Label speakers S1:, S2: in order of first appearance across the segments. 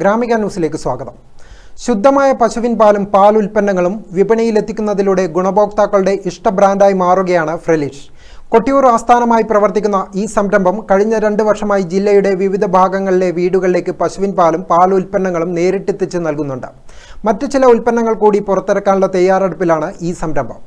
S1: ഗ്രാമിക ന്യൂസിലേക്ക് സ്വാഗതം. ശുദ്ധമായ പശുവിൻ പാലും പാൽ ഉൽപ്പന്നങ്ങളും വിപണിയിലെത്തിക്കുന്നതിലൂടെ ഗുണഭോക്താക്കളുടെ ഇഷ്ട ബ്രാൻഡായി മാറുകയാണ് ഫ്രലിഷ്. കൊട്ടിയൂർ ആസ്ഥാനമായി പ്രവർത്തിക്കുന്ന ഈ സംരംഭം കഴിഞ്ഞ രണ്ട് വർഷമായി ജില്ലയുടെ വിവിധ ഭാഗങ്ങളിലെ വീടുകളിലേക്ക് പശുവിൻ പാലും പാൽ ഉൽപ്പന്നങ്ങളും നേരിട്ടെത്തിച്ച് നൽകുന്നുണ്ട്. മറ്റു ചില ഉൽപ്പന്നങ്ങൾ കൂടി പുറത്തിറക്കാനുള്ള തയ്യാറെടുപ്പിലാണ് ഈ സംരംഭം.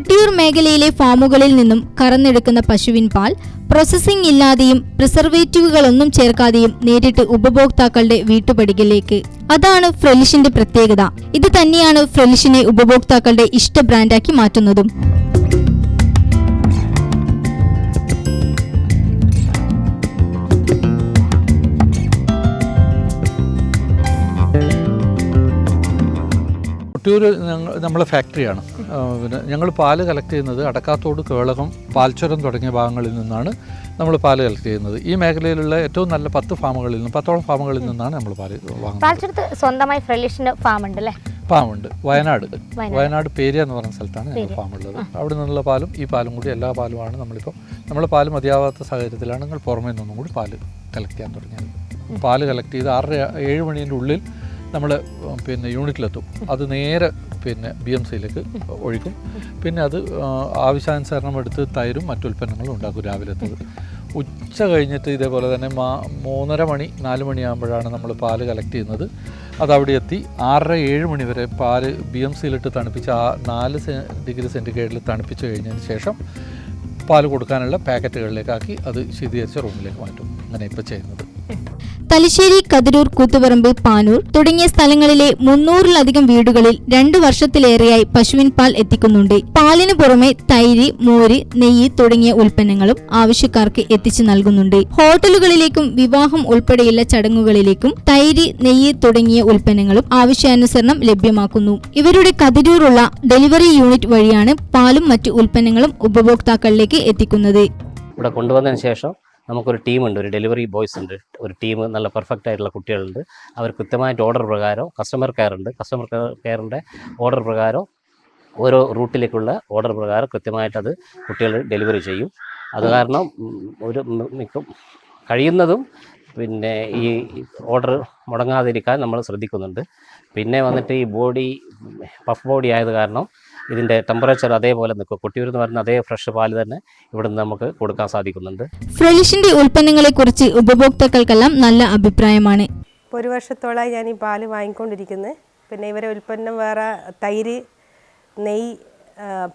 S2: കൊട്ടിയൂർ മേഖലയിലെ ഫാമുകളിൽ നിന്നും കറന്നെടുക്കുന്ന പശുവിൻ പാൽ പ്രോസസ്സിംഗ് ഇല്ലാതെയും പ്രിസർവേറ്റീവുകളൊന്നും ചേർക്കാതെയും നേരിട്ട് ഉപഭോക്താക്കളുടെ വീട്ടുപടികളിലേക്ക്. അതാണ് ഫ്രെലിഷിന്റെ പ്രത്യേകത. ഇത് തന്നെയാണ് ഫ്രെലിഷിനെ ഉപഭോക്താക്കളുടെ ഇഷ്ട ബ്രാൻഡാക്കി മാറ്റുന്നതും.
S3: കൊട്ടിയൂർ നമ്മളെ ഫാക്ടറിയാണ്. പിന്നെ ഞങ്ങൾ പാൽ കളക്ട് ചെയ്യുന്നത് അടക്കാത്തോട് കേളകം പാൽച്ചുരം തുടങ്ങിയ ഭാഗങ്ങളിൽ നിന്നാണ് നമ്മൾ പാൽ കളക്ട് ചെയ്യുന്നത്. ഈ മേഖലയിലുള്ള ഏറ്റവും നല്ല പത്ത് ഫാമുകളിൽ നിന്ന് പത്തോളം ഫാമുകളിൽ നിന്നാണ് നമ്മൾ പാൽ വാങ്ങുന്നത്.
S4: സ്വന്തമായി ഫാം ഉണ്ട് അല്ലേ?
S3: ഫാമുണ്ട്. വയനാട്.
S4: വയനാട്.
S3: വയനാട് പേരിയ എന്ന് പറഞ്ഞ സ്ഥലത്താണ് ഞങ്ങൾ ഫാമുള്ളത്. അവിടെ നിന്നുള്ള പാലും ഈ പാലും കൂടി എല്ലാ പാലുമാണ് നമ്മളിപ്പോൾ നമ്മൾ പാൽ മതിയാവാത്ത സാഹചര്യത്തിലാണ് നിങ്ങൾ പുറമേ നിന്നും കൂടി പാൽ കളക്ട് ചെയ്യാൻ തുടങ്ങിയത്. പാൽ കളക്ട് ചെയ്ത് ആറര ഏഴ് മണീന്റെ ഉള്ളിൽ നമ്മൾ പിന്നെ യൂണിറ്റിലെത്തും അത് നേരെ പിന്നെ ബി എം സിയിലേക്ക് ഒഴിക്കും. പിന്നെ അത് ആവശ്യാനുസരണം എടുത്ത് തൈരും മറ്റു ഉൽപ്പന്നങ്ങളും ഉണ്ടാക്കും രാവിലത്തത് ഉച്ച കഴിഞ്ഞിട്ട് ഇതേപോലെ തന്നെ മാ മൂന്നര മണി നാല് മണിയാകുമ്പോഴാണ് നമ്മൾ പാൽ കളക്ട് ചെയ്യുന്നത്. അത് അവിടെ എത്തി. ആറര ഏഴ് മണി വരെ പാൽ ബി എം സിയിലിട്ട് തണുപ്പിച്ച് ആ നാല് ഡിഗ്രി സെന്റിഗ്രേഡിൽ തണുപ്പിച്ച് കഴിഞ്ഞതിന് ശേഷം പാൽ കൊടുക്കാനുള്ള പാക്കറ്റുകളിലേക്കാക്കി അത് ശീതീകരിച്ച റൂമിലേക്ക് മാറ്റും. അങ്ങനെ ഇപ്പോൾ ചെയ്യുന്നത്.
S2: തലശ്ശേരി കതിരൂർ കൂത്തുപറമ്പ് പാനൂർ തുടങ്ങിയ സ്ഥലങ്ങളിലെ മുന്നൂറിലധികം വീടുകളിൽ രണ്ടു വർഷത്തിലേറെയായി പശുവിൻ പാൽ എത്തിക്കുന്നുണ്ട്. പാലിന് പുറമെ തൈര് മോര് നെയ്യ് തുടങ്ങിയ ഉൽപ്പന്നങ്ങളും ആവശ്യക്കാർക്ക് എത്തിച്ചു നൽകുന്നുണ്ട്. ഹോട്ടലുകളിലേക്കും വിവാഹം ഉൾപ്പെടെയുള്ള ചടങ്ങുകളിലേക്കും തൈര് നെയ്യ് തുടങ്ങിയ ഉൽപ്പന്നങ്ങളും ആവശ്യാനുസരണം ലഭ്യമാക്കുന്നു. ഇവരുടെ കതിരൂറുള്ള ഡെലിവറി യൂണിറ്റ് വഴിയാണ് പാലും മറ്റു ഉൽപ്പന്നങ്ങളും ഉപഭോക്താക്കളിലേക്ക് എത്തിക്കുന്നത്.
S5: ഇവിടെ കൊണ്ടുവന്നതിന് ശേഷം നമുക്കൊരു ടീമുണ്ട് ഒരു ഡെലിവറി ബോയ്സ് ഉണ്ട് ഒരു ടീം നല്ല പെർഫെക്റ്റ് ആയിട്ടുള്ള കുട്ടികളുണ്ട്. അവർ കൃത്യമായിട്ട് ഓർഡർ പ്രകാരം കസ്റ്റമർ കെയർ ഉണ്ട്. കസ്റ്റമർ കെയറിന്റെ ഓർഡർ പ്രകാരം ഓരോ റൂട്ടിലേക്കുള്ള ഓർഡർ പ്രകാരം കൃത്യമായിട്ട് അത് കുട്ടികൾ ഡെലിവറി ചെയ്യും. അത് കാരണം ഒരു മിക്ക കഴിയുന്നതും പിന്നെ ഈ ഓർഡർ മുടങ്ങാതിരിക്കാൻ നമ്മൾ ശ്രദ്ധിക്കുന്നുണ്ട്. പിന്നെ വന്നിട്ട് ഈ ബോഡി പഫ് ബോഡി ആയത് കാരണം ഇതിന്റെ ടെമ്പറേച്ചർ അതേപോലെ നിൽക്കും. കൊട്ടിയൂർ എന്ന് പറയുന്ന അതേ ഫ്രഷ് പാൽ തന്നെ ഇവിടുന്ന് നമുക്ക് കൊടുക്കാൻ സാധിക്കുന്നുണ്ട്.
S2: ഫ്രെലിഷിന്റെ ഉൽപ്പന്നങ്ങളെക്കുറിച്ച് ഉപഭോക്താക്കൾക്കെല്ലാം നല്ല അഭിപ്രായമാണ്.
S6: ഒരു വർഷത്തോളമായി ഞാൻ ഈ പാൽ വാങ്ങിക്കൊണ്ടിരിക്കുന്നത് പിന്നെ ഇവരെ ഉൽപ്പന്നം വേറെ തൈര് നെയ്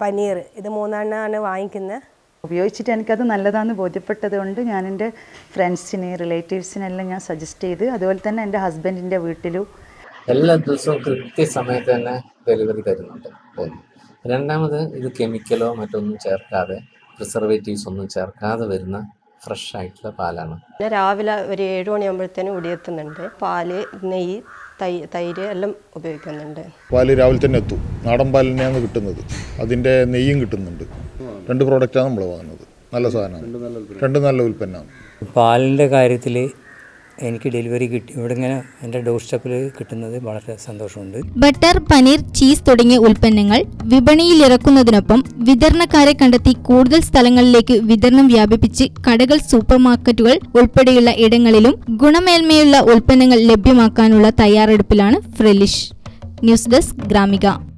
S6: പനീർ ഇത് മൂന്നെണ്ണമാണ് വാങ്ങിക്കുന്നത്
S7: ഉപയോഗിച്ചിട്ട് എനിക്കത് നല്ലതാന്ന് ബോധ്യപ്പെട്ടത് കൊണ്ട് ഞാൻ എന്റെ ഫ്രണ്ട്സിന് റിലേറ്റീവ്സിനെല്ലാം ഞാൻ സജസ്റ്റ് ചെയ്ത് അതുപോലെ തന്നെ എന്റെ ഹസ്ബൻഡിന്റെ വീട്ടിലും
S8: എല്ലാ ദിവസവും കൃത്യസമയത്ത് തന്നെ ഡെലിവറി തരുന്നുണ്ട്. ഒന്ന് രണ്ടാമത് ഇത് കെമിക്കലോ മറ്റൊന്നും ചേർക്കാതെ പ്രിസർവേറ്റീവ്സ് ഒന്നും ചേർക്കാതെ വരുന്ന ഫ്രഷ് ആയിട്ടുള്ള പാലാണ്.
S6: പിന്നെ രാവിലെ ഒരു ഏഴ് മണിയാകുമ്പോഴത്തേനും ഓടിയെത്തുന്നുണ്ട് പാൽ നെയ്യ് തൈ തൈര് എല്ലാം ഉപയോഗിക്കുന്നുണ്ട്.
S9: പാൽ രാവിലെ തന്നെ എത്തും. നാടൻ പാൽ തന്നെയാണ് കിട്ടുന്നത്. അതിന്റെ നെയ്യും കിട്ടുന്നുണ്ട്. രണ്ട് പ്രോഡക്റ്റാണ് നമ്മൾ വാങ്ങുന്നത്. നല്ല സാധനമാണ്. രണ്ട് നല്ല ഉൽപ്പന്നമാണ്.
S10: പാലിന്റെ കാര്യത്തിൽ എനിക്ക് ഡെലിവറി കിട്ടി. ഇവിടെ ഇങ്ങനെ എന്റെ ഡോർ സ്റ്റെപ്പിൽ കിട്ടുന്നത് വളരെ സന്തോഷമുണ്ട്.
S2: ബട്ടർ പനീർ ചീസ് തുടങ്ങിയ ഉൽപ്പന്നങ്ങൾ വിപണിയിൽ ഇറക്കുന്നതിനൊപ്പം വിതരണക്കാരെ കണ്ടെത്തി കൂടുതൽ സ്ഥലങ്ങളിലേക്ക് വിതരണം വ്യാപിപ്പിച്ച് കടകൾ സൂപ്പർ മാർക്കറ്റുകൾ ഉൾപ്പെടെയുള്ള ഇടങ്ങളിലും ഗുണമേന്മയുള്ള ഉൽപ്പന്നങ്ങൾ ലഭ്യമാക്കാനുള്ള തയ്യാറെടുപ്പിലാണ് ഫ്രെലിഷ്. News desk Gramika.